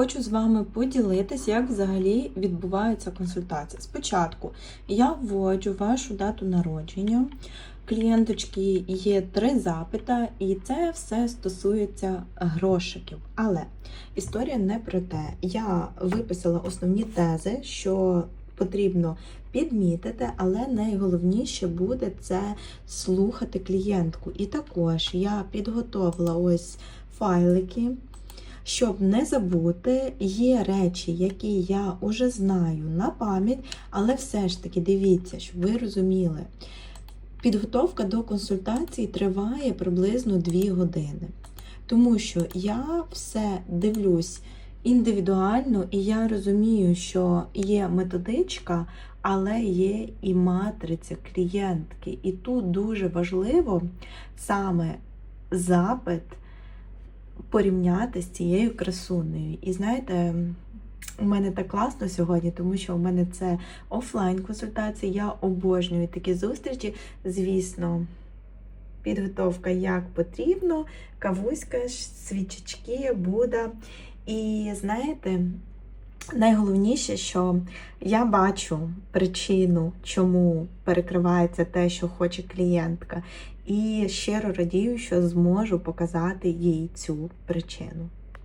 Хочу з вами поділитися, як взагалі відбувається консультація. Спочатку я вводжу вашу дату народження. Клієнточки є три запита, і це все стосується грошиків. Але історія не про те. Я виписала основні тези, що потрібно підмітити, але найголовніше буде це слухати клієнтку. І також я підготовила ось файлики. Щоб не забути, є речі, які я вже знаю на пам'ять, але все ж таки дивіться, щоб ви розуміли. Підготовка до консультації триває приблизно 2 години, тому що я все дивлюсь індивідуально, і я розумію, що є методичка, але є і матриця клієнтки. І тут дуже важливо саме запит порівняти з цією красунею. І знаєте, у мене так класно сьогодні, тому що у мене це офлайн консультація. Я обожнюю такі зустрічі. Звісно, підготовка як потрібно, кавуська, свічечки, Буда. І знаєте, найголовніше, що я бачу причину, чому перекривається те, що хоче клієнтка. І щиро радію, що зможу показати їй цю причину.